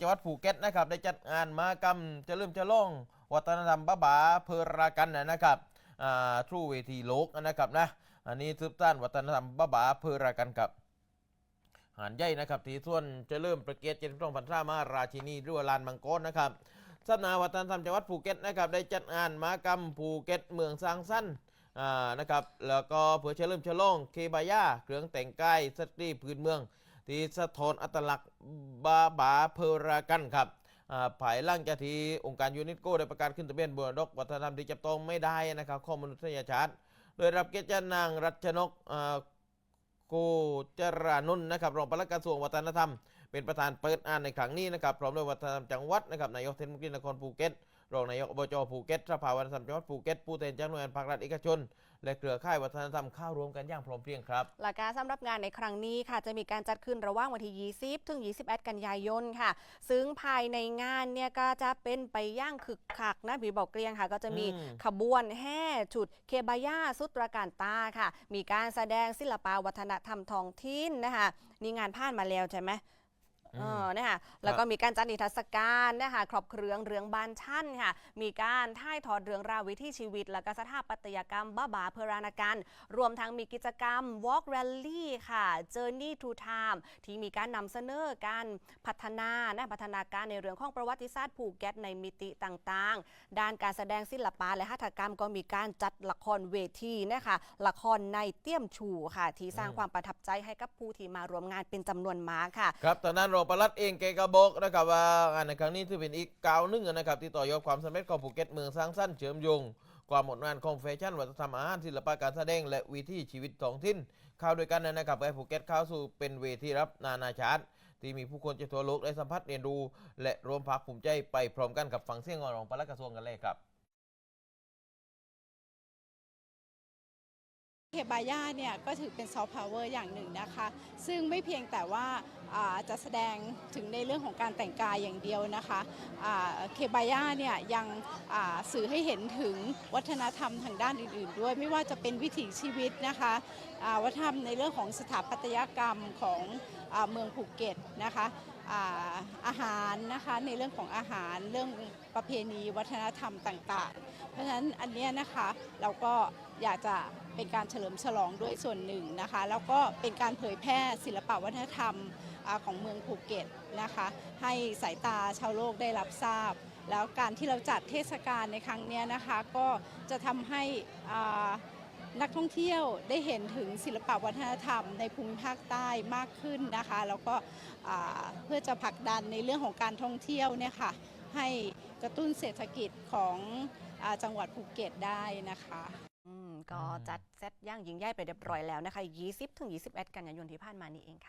จังหวัดภูเก็ตนะครับได้จัดงานมหกรรมจะเริ่มจะล่องวัฒนธรรมบ้าบาเพรากันนะครับอ่าทรูเวทีโลกนะครับนะอันนี้สืบต้านวัฒนธรรมบ้าบาเพรากันกับหานใหญ่นะครับที่ส่วนจะเริ่มประเกียรติเจ็ดสองพันธามาราชินีรั้วลานมังกรนะครับสำนักวัฒนธรรมจังหวัดภูเก็ตนะครับได้จัดงานมหกรรมภูเก็ตเมืองสร้างสรรค์อ่านะครับแล้วก็เพื่อเฉลิมฉลองเคบายาเครื่องแต่งกายสตรีพื้นเมือง ที่สะท้อนอัตลักษณ์บาบาเพรากันครับอ่าภายหลังจากที่องค์การยูเนสโกได้ประกาศขึ้นทะเบียนมรดกวัฒนธรรมที่จับต้องไม่ได้นะครับข้อมนุษยชาติโดยรับเกียรติจานางรัชนกอ่าโกจรานุนนะครับรองปลัดกระทรวงวัฒนธรรม เป็นประธานเปิดงานในครั้งนี้นะครับพร้อมด้วยวัฒนธรรมจังหวัดนะครับนายกเทศมนตรีนครภูเก็ต รองนายกอบจภูเก็ตสภาวัฒนธรรมจังหวัดภูเก็ตผู้แทนจากหน่วยงานภาครัฐเอกชน และเครือข่ายวัฒนธรรมเข้ารวมกันอย่างพร้อมเพรียงครับ หลักการสำหรับงานในครั้งนี้ค่ะ จะมีการจัดขึ้นระหว่างวันที่ 20 ถึง 21 กันยายนค่ะ ซึ่งภายในงานเนี่ยก็จะเป็นไปอย่างคึกคักนะผีบอกเกรียงค่ะ ก็จะมีอืมขบวนแห่ชุดเคบายาสุตราการตาค่ะ มีการแสดงศิลปวัฒนธรรมท้องถิ่นนะคะนี่งานผ่านมาแล้วใช่ไหม เออนะคะแล้วก็มีการจัดนิทรรศการนะคะครอบเครื่องเรืองบานชั่นค่ะ มีการถ่ายทอดเรื่องราววิถีชีวิต แล้วก็สถาปัตยกรรมบ้าบาเพอรานาการรวมทั้งมีกิจกรรม Walk Rally ค่ะ Journey to Time ที่มีการนำเสนอการพัฒนานะพัฒนาการในเรื่องของประวัติศาสตร์ภูเก็ตในมิติต่างๆ ด้านการแสดงศิลปะและหัตถกรรมก็มีการจัดละครเวทีนะคะละครในเตี้ยมชูค่ะ ที่สร้างอืมความประทับใจให้กับผู้ที่มาร่วมงานเป็นจำนวนมากค่ะ ครับตอนนั้นรองปลัดเองแกก็บอกนะครับว่างานในครั้งนี้ถือเป็นอีกก้าวหนึ่งนะครับที่ต่อยอดความสำเร็จของภูเก็ตเมืองสร้างสรรค์เชื่อมโยงความหมดงานของแฟชั่นวัฒนธรรมอาหารศิลปะการแสดงและวิถีชีวิตท้องถิ่นเข้าด้วยกันนะครับให้ภูเก็ตเข้าสู่เป็นเวทีรับนานาชาติ ที่มีผู้คนจากทั่วโลกได้สัมผัสเรียนรู้และรวมภาคภูมิใจไปพร้อมกันกับฟังเสียงของรองปลัดกระทรวงกันเลยครับ บาย่าเนี่ยก็ถือเป็นซอฟต์พาวเวอร์อย่างหนึ่งนะคะ ซึ่งไม่เพียงแต่ว่าาจะแสดงถึงในเรื่องของการแต่งกายอย่างเดียวนะคะเคบาย่าเนี่ยยังสื่อให้เห็นถึงวัฒนธรรมทางด้านอื่น ๆ ด้วยไม่ว่าจะเป็นวิถีชีวิตนะคะวัฒนธรรมในเรื่องของสถาปัตยกรรมของอเมืองภูเก็ตนะคะ อาหารนะคะในเรื่องของอาหารเรื่องประเพณีวัฒนธรรมต่างๆ เพราะฉะนั้นอันเนี้ยนะคะเราก็อยากจะเป็นการเฉลิมฉลองด้วยส่วนหนึ่งนะคะแล้วก็เป็นการเผยแพร่ศิลปวัฒนธรรมอของเมืองภูเก็ตนะคะให้สายตาชาวโลกได้รับทราบ แล้วการที่เราจัดเทศกาลในครั้งเนี้ยนะคะก็จะทำให้อ่า นักท่องเที่ยวได้เห็นถึงศิลปวัฒนธรรมในภูมิภาคใต้มากขึ้นนะคะ แล้วก็เพื่อจะผลักดันในเรื่องของการท่องเที่ยวเนี่ยค่ะให้กระตุ้นเศรษฐกิจของอจังหวัดภูเก็ตได้นะคะก็จัดเซตย่างยิงย่ายไปเรียบร้อยแล้วนะคะ 20ถึง21 กันยายนที่ผ่านมานี่เองค่ะ